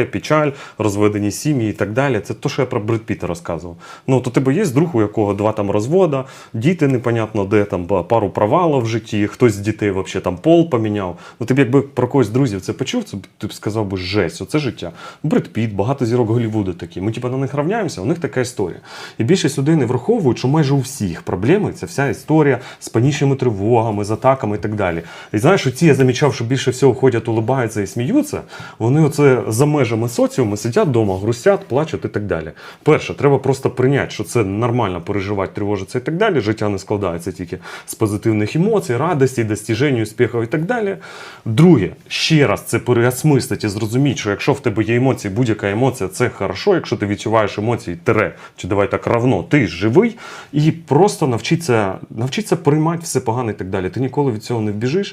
горя, печаль, розведені сім'ї і так далі. Це те, що я про Бред Піта розказував. Ну, то тебе є друг, у якого два там розвода, діти непонятно де там пару провалів в житті, хтось з дітей взагалі там пол поміняв. Ну ти б якби про когось друзів це почув, це ти б сказав би жесть, оце життя. Бред Піт, багато зірок Голлівуду такі. Ми типа на них равняємося, у них така історія. І більшість людей не враховують, що майже у всіх проблеми це вся історія з панічними тривогами, з атаками і так далі. І знаєш, ці я замічав, що більше всього ходять, улибаються і сміються. Вони оце за межами соціуму сидять вдома, грустять, плачуть і так далі. Перше, треба просто прийняти, що це нормально переживати, тривожитися і так далі. Життя не складається тільки з позитивних емоцій, радості, достіжень, успіхів і так далі. Друге, ще раз це переосмислити і зрозуміти, що якщо в тебе є емоції, будь-яка емоція це хорошо, якщо ти відчуваєш емоції, тере, чи давай так равно, ти живий, і просто навчитися, навчитися приймати все погане і так далі. Ти ніколи від цього не вбіжиш.